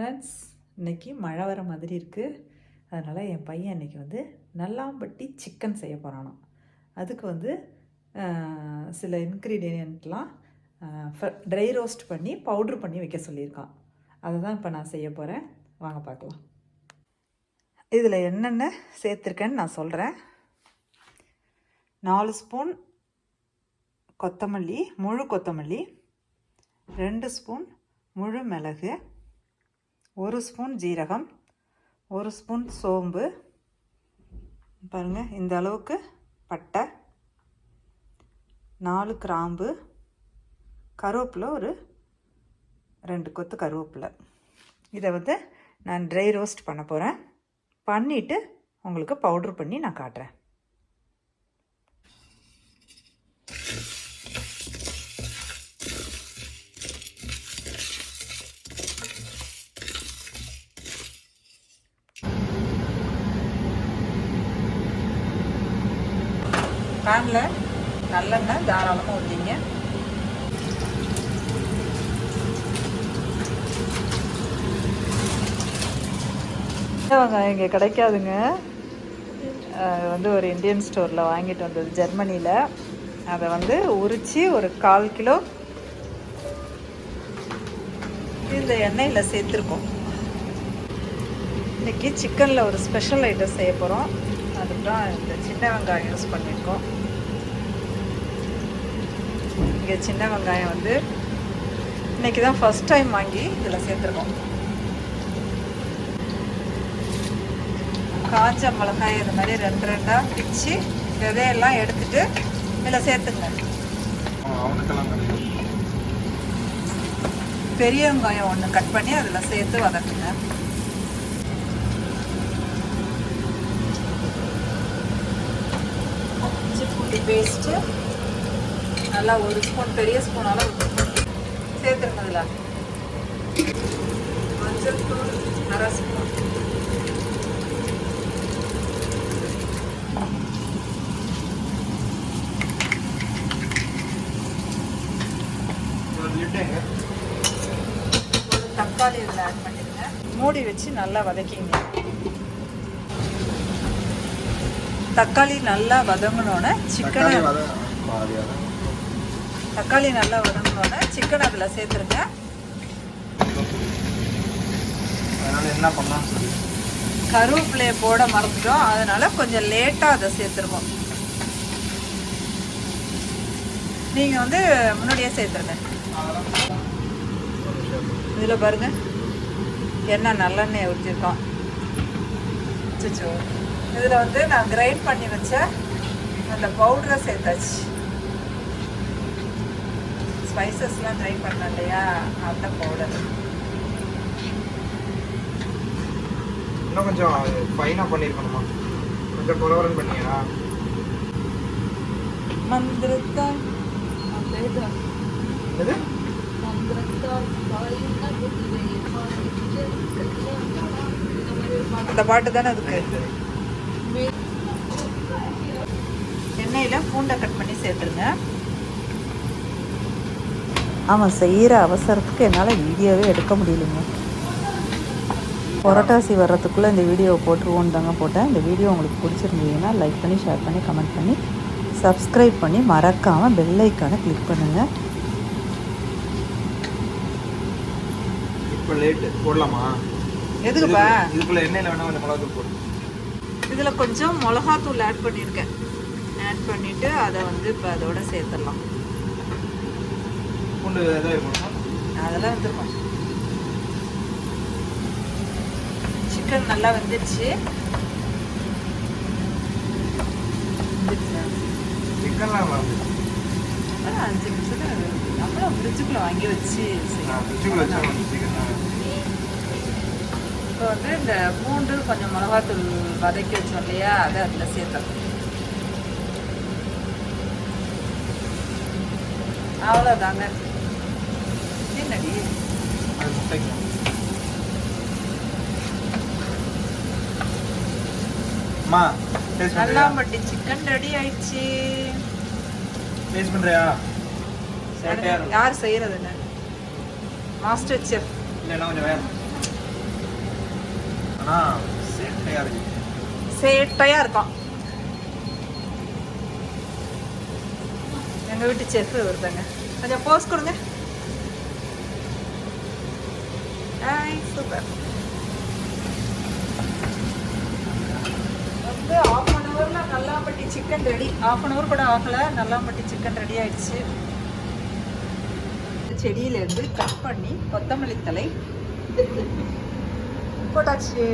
Friends இன்னைக்கு மழை வர மாதிரி இருக்குது அதனால் என் பையன் இன்னைக்கு வந்து நல்லாம்பட்டி சிக்கன் செய்ய போகிறானாம் அதுக்கு வந்து சில இன்க்ரீடியன்ட்லாம் ட்ரை ரோஸ்ட் பண்ணி பவுட்ரு பண்ணி வைக்க சொல்லியிருக்கான். அதை தான் இப்போ நான் செய்ய போகிறேன் வாங்க பார்க்கலாம். இதில் என்னென்ன சேர்த்துருக்கேன்னு நான் சொல்கிறேன் நாலு ஸ்பூன் கொத்தமல்லி முழு கொத்தமல்லி ரெண்டு ஸ்பூன் முழு மிளகு ஒரு ஸ்பூன் ஜீரகம் ஒரு ஸ்பூன் சோம்பு. பாருங்கள் இந்த அளவுக்கு பட்டை நாலு கிராம்பு கருவேப்பிலை ஒரு ரெண்டு கொத்து கருவேப்பிலை. இதை வந்து நான் ட்ரை ரோஸ்ட் பண்ண போகிறேன் பண்ணிவிட்டு உங்களுக்கு பவுட்ரு பண்ணி நான் காட்டுறேன். பேனில் நல்லெண்ணெய் தாராளமாக ஊற்றிங்க வெங்காயம் இங்கே கிடைக்காதுங்க. அது வந்து ஒரு இந்தியன் ஸ்டோரில் வாங்கிட்டு வந்தது ஜெர்மனியில் அதை வந்து உரித்து ஒரு கால் கிலோ இந்த எண்ணெயில் சேர்த்துருக்கோம். இன்றைக்கி சிக்கனில் ஒரு ஸ்பெஷல் ஐட்டம் செய்ய போகிறோம் அதுக்கு தான் இந்த சின்ன வெங்காயம் யூஸ் பண்ணியிருக்கோம். இங்கே சின்ன வெங்காயம் வந்து இன்றைக்கி தான் ஃபஸ்ட் டைம் வாங்கி இதில் சேர்த்துருக்கோம். காஞ்ச மிளகாய் இது மாதிரி ரெண்டு ரெண்டாக பிச்சு விதையெல்லாம் எடுத்துட்டு இதில் சேர்த்துங்க. பெரிய வெங்காயம் ஒன்று கட் பண்ணி அதில் சேர்த்து வதக்குங்க. பூண்டு பேஸ்ட்டு நல்லா ஒரு ஸ்பூன் பெரிய ஸ்பூன் அளவு சேர்த்துருங்க அதில் மஞ்சள் தூள் அரை ஸ்பூன் ஒரு தக்காளி இதில் ஆட் பண்ணிடுங்க. மூடி வச்சு நல்லா வதக்கிங்க. தக்காளி நல்லா வதங்கினோன்னே சிக்கனை தக்காளி நல்லா வதங்கினோன்னே சிக்கன் அதில் சேர்த்துருங்க. அதனால என்ன பண்ணலாம்? கருவேப்பிலையை போட மறந்துட்டோம். அதனால கொஞ்சம் லேட்டாக அதை சேர்த்துருக்கோம் நீங்கள் வந்து முன்னாடியே சேர்த்துருங்க. இதில் பாருங்க. எண்ணெய் நல்லெண்ணெய் ஊற்றிருக்கோம் அச்சோ இதில் வந்து நான் கிரைண்ட் பண்ணி வச்ச அந்த பவுடரை சேர்த்தாச்சு. ஸ்பைசஸ்லாம் கிரைண்ட் பண்ணேன் இல்லையா? அந்த பவுடர் இன்னும் கொஞ்சம் ஃபைனாக பண்ணியிருக்கணுமா? கொஞ்சம் குறவரன் பண்ணியா? மந்திரத்தான் அந்த இது எது அந்த பாட்டு தானே அதுக்கு? எண்ணெயில் பூண்டை கட் பண்ணி சேர்த்துருங்க. ஆமாம் செய்கிற அவசரத்துக்கு என்னால் வீடியோவே எடுக்க முடியலைங்க. புரட்டாசி வர்றதுக்குள்ளே இந்த வீடியோவை போட்டுருவோன்னு தாங்க போட்டேன். இந்த வீடியோ உங்களுக்கு பிடிச்சிருந்ததுன்னா லைக் பண்ணி ஷேர் பண்ணி கமெண்ட் பண்ணி சப்ஸ்கிரைப் பண்ணி மறக்காமல் பெல் ஐக்கானை கிளிக் பண்ணுங்கள் இப்போ லேட்டு போடலாமா? எதுக்குப்பா? இதுக்கு- இதுக்குள்ள எண்ணெயில் வேணா கொஞ்சம் மிளகாத்தூள் போடு. இதில் கொஞ்சம் மிளகாத்தூள் ஆட் பண்ணியிருக்கேன். ஆட் பண்ணிவிட்டு அதை வந்து இப்போ அதோட சேர்த்துடலாம். அதெல்லாம் வந்துருக்கும் சிக்கன் நல்லா வெந்துடுச்சு? சிக்கன்லாம் அஞ்சு நிமிஷத்துல நம்மளும் ஃப்ரிட்ஜுக்குள்ளே வாங்கி வச்சு இப்போ வந்து இந்த பூண்டு கொஞ்சம் மிளகாத்தூள் வதக்கி வச்சோம் இல்லையா அதை அதில் சேர்த்தோம் அவ்வளோதாங்க என்னடி? அம்மா பண்ணுறியா நல்லாம்பட்டி சிக்கன் ரெடி ஆயிடுச்சு. டேஸ்ட் இருக்கும் யார் செய்யறதுன்னு மாஸ்டர் செஃப் இல்லைன்னா கொஞ்சம் வேணும். ஆனா சேட்டையா இருக்கு. சேட்டையாக இருக்கும் எங்கள் வீட்டு செஃப் ஒருத்தங்க. கொஞ்சம் போஸ் கொடுங்க. ஆய் சூப்பர் வந்து ஆஃப் அன் ஹவரில் Nallampatti chicken ready half an hour கூட ஆகலை. நல்லாம்பட்டி சிக்கன் ரெடி ஆயிடுச்சு. செடியிலேருந்து கட் பண்ணி கொத்தமல்லி தலை போட்டாச்சு.